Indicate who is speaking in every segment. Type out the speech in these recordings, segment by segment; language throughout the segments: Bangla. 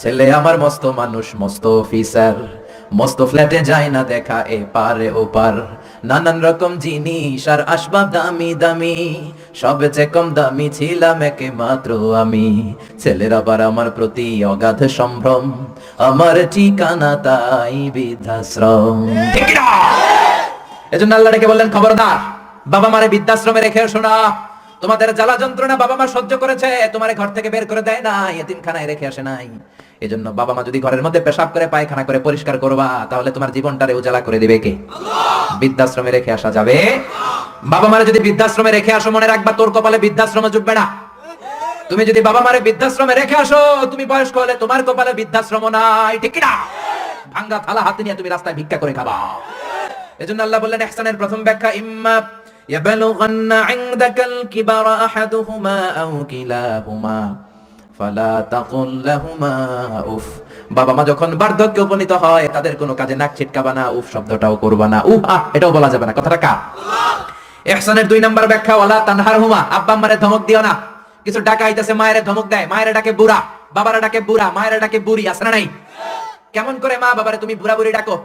Speaker 1: ছেলে আমার মস্ত মানুষ মস্ত অফিসার মস্ত ফ্ল্যাটে যায় না দেখা এ পারে ও পার। নানান রকম জিনিস আর আসবাব দামি দামি সবচেয়ে কম দামি ছিলাম একে মাত্র আমি। ছেলের আবার আমার প্রতি অগাধ সম্ভ্রম আমার ঠিকানা তাই বৃদ্ধাশ্রম। এজন্য আল্লাহ ডেকে বললেন খবরদার বাবা মারে বৃদ্ধাশ্রমে রেখে শোনা। তোমাদের জ্বালা যন্ত্রণা বাবা মা সহ্য করেছে তোমার ঘর থেকে বের করে দেয় না এতিমখানায় রেখে আসে নাই। এজন্য বাবা মা যদি ঘরের মধ্যে পেশাব করে পায়খানা করে পরিষ্কার করবা তাহলে তোমার জীবনটারে উজালা করে দিবে কে বৃদ্ধাশ্রমে রেখে আসা যাবে বাবা মারে যদি বৃদ্ধাশ্রমে রেখে আসো মনে রাখবা তোর কপালে বৃদ্ধাশ্রমে জুটবে না তুমি যদি বাবা মারে বৃদ্ধাশ্রমে রেখে আসো তুমি বয়স্ক হলে তোমার কপালে বৃদ্ধাশ্রম নাই ঠিক না ভাঙ্গা থালা হাতে নিয়ে তুমি রাস্তায় ভিক্ষা করে খাবা এজন্য আল্লাহ বললেন ইহসানের প্রথম ব্যাখ্যা ইম্মা يبلغن عندك الكبر أحدهما أو كلاهما বাবা মা যখন উপনীত হয়, তাদের কোনো কাজে নাক ছিটকাবা না, উফ, শব্দটাও করবা না। উফ আহ, এটাও বলা যাবে না। কথাটা কা ইহসানের দুই ব্যাখ্যা, ওয়ালা আব্বা ধমক দিও না। কিছু আইতাছে, মায়ের ধমক দেয়, মায়ের ডাকে বুড়া ডাকে বুড়া, মায়ের ডাকে বুড়ি নাই? কেমন করে মা, বাবারে তুমি বুড়া বুড়ি ডাকো?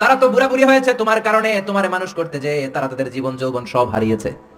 Speaker 1: তারা তো বুড়া বুড়ি হয়েছে, তোমার কারণে তোমার মানুষ করতে যে তারা তাদের জীবন যৌবন সব হারিয়েছে।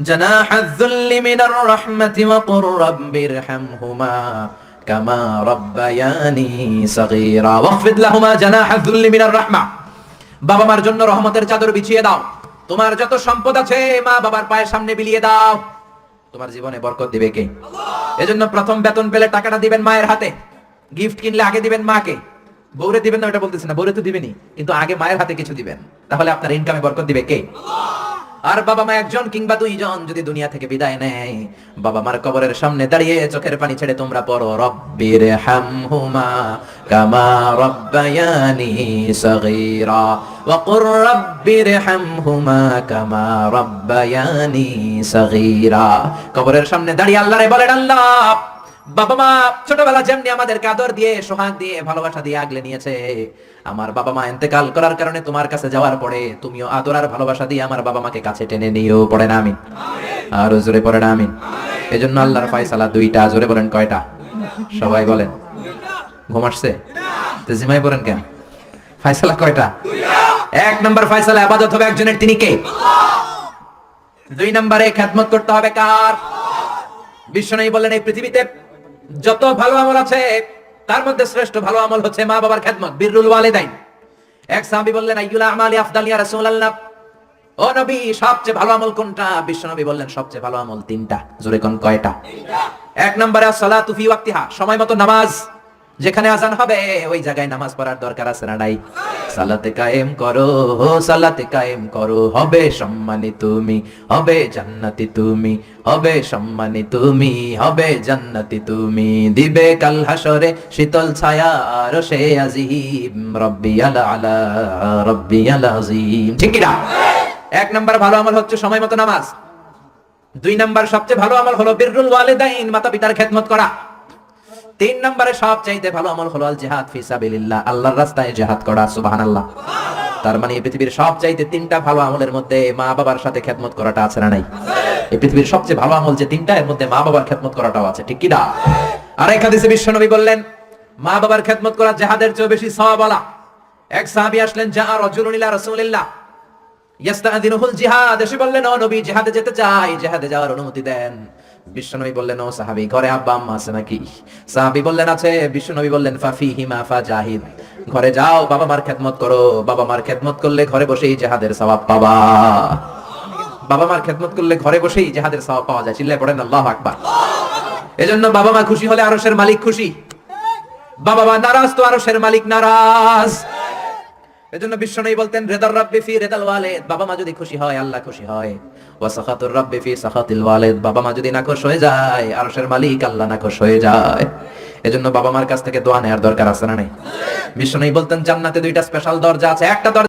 Speaker 1: جناح الذل من الرحمة وقل رب ارحمهما كما ربياني صغيرا واخفض لهما جناح الذل من الرحمة বাবা মার জন্য রহমতের চাদর বিছিয়ে দাও তোমার যত সম্পদ আছে মা বাবার পায়ের সামনে বিলিয়ে দাও তোমার জীবনে বরকত দিবে কে এজন্য প্রথম বেতন পেলে টাকাটা দিবেন মায়ের হাতে গিফট কিনলে আগে দিবেন মাকে বউরে দিবেন না ওটা বলতেছি না বউরে তো দিবেনই কিন্তু আগে মায়ের হাতে কিছু দিবেন তাহলে আপনার ইনকামে বরকত দিবে কে আর বাবা মা একজন কিংবা দুইজন যদি দুনিয়া থেকে বিদায় নেয়, বাবা মার কবরের সামনে দাঁড়িয়ে চোখের পানি ছেড়ে তোমরা পড়ো, রব্বির হামহুমা কামা রব্বায়ানি সগীরা কুর রব্বির হামহুমা কামা রব্বায়ানি সগীরা। কবরের সামনে দাঁড়িয়ে আল্লাহরে বলেন, আল্লাহ বাবা মা ছোটবেলা যেমনি আমাদেরকে আদর দিয়ে, সোহাগ দিয়ে, ভালোবাসা দিয়ে আগলে নিয়েছে, আমার বাবা মা ইন্তেকাল করার কারণে তোমার কাছে যাওয়ার পরে তুমিও আদর আর ভালোবাসা দিয়ে আমার বাবা মাকে কাছে টেনে নিও পড়ে না আমি আর জোরে পড়ে না আমি এজন্য আল্লাহর ফয়সালা দুইটা, জোরে বলেন কয়টা? সবাই বলেন। ঘুম আসছে? তো জিমাই বলেন কেন? ফয়সালা কয়টা? এক নম্বর ফয়সালা, আবাদত হবে একজনের, তিনি কে? দুই নম্বরে খেদমত করতে হবে কার? বিশ্ব বিশ্বনবী বললেন, এই পৃথিবীতে যত ভালো আমল আছে, তার মধ্যে শ্রেষ্ঠ ভালো আমল হচ্ছে মা বাবার খেদমত, বীরুল ওয়ালিদাইন। এক সাহাবী বললেন, আইয়ুল আমালি আফদাল ইয়া রাসূলুল্লাহ? ও নবী, সবচেয়ে ভালো আমল কোনটা? বিশ্বনবী বললেন, সবচেয়ে ভালো আমল তিনটা। জোরে কোন কয়টা? এক নম্বরে সালাতু ফি ওয়াক্তিহা, সময় মতো নামাজ। যেখানে আজান হবে, ওই জায়গায় নামাজ পড়ার দরকার আছে না নাই? সালাতে কায়েম করো, সালাতে কায়েম করো। হবে সম্মানী তুমি, হবে জান্নাতি তুমি, হবে সম্মানী তুমি, হবে জান্নাতি তুমি। দিবে কাল হাসরে শীতল ছায়া, আর সে আজিম রব্বি আলা আলা রব্বি আলা আজিম। ঠিক না? এক নাম্বার ভালো আমল হচ্ছে সময় মতো নামাজ। দুই নাম্বার সবচেয়ে ভালো আমল হলো বিররুল ওয়ালিদাইন মাতা পিতার খেদমত করা। তিন নম্বরে সবচাইতে ভালো আমল হলো আল জিহাদ ফি সাবিলিল্লাহ। আল্লাহর রাস্তায় জিহাদ করা, সুবহানাল্লাহ। তার মানে এই পৃথিবীর সবচাইতে তিনটা ভালো আমলের মধ্যে মা বাবার সাথে খেদমত করাটা আছে না নাই? এই পৃথিবীর সবচেয়ে ভালো আমল যে তিনটা, এর মধ্যে মা বাবার খেদমত করাটাও আছে, ঠিক কি না? আর এক হাদিসে বিশ্বনবী বললেন মা বাবার খেদমত করা জিহাদের চেয়ে বেশি সওয়াবলা এক সাহাবী আসলেন যা রাজুলুন ইলা রাসূলিল্লাহ। ইয়াস্তাদিনুহুল জিহাদ। এসে বললেন, ও নবী, জিহাদে যেতে চাই, জিহাদে যাওয়ার অনুমতি দেন। বিশ্বনবী বললেন, ও সাহাবী, ঘরে আব্বা আম্মা আছে নাকি? সাহাবী বললেন, আছে। বিশ্বনবী বললেন ফাফি হিমা ফা জাহিদ ঘরে যাও, বাবা মার খেদমত করো। বাবা মার খেদমত করলে ঘরে বসেই জিহাদের সওয়াব পাবা। বাবা মার খেদমত করলে ঘরে বসেই জিহাদের সওয়াব পাওয়া যায়। চিল্লায় পড়েন, আল্লাহু আকবার। এজন্য বাবা মা খুশি হলে আরশের মালিক খুশি। বাবা মা নারাজ তো আরশের মালিক নারাজ। এজন্য বিশ্ব নেই বলতেন, রেদার রাব্বি ফি রেদাল ওয়ালিদ। বাবা মা যদি খুশি হয়, আল্লাহ খুশি হয়। ওয়া সাখাতুর রাব্বি ফি সাখাতিল ওয়ালিদ। বাবা মা যদি নাখুশ হয়ে যায়, আরশের মালিক আল্লাহ নাখুশ হয়ে যায়। এজন্য বাবা মার কাছ থেকে দোয়া নেওয়ার দরকার আছে না নাই? বিশ্ব নেই বলতেন, জান্নাতে দুইটা স্পেশাল দরজা আছে, একটা দরজা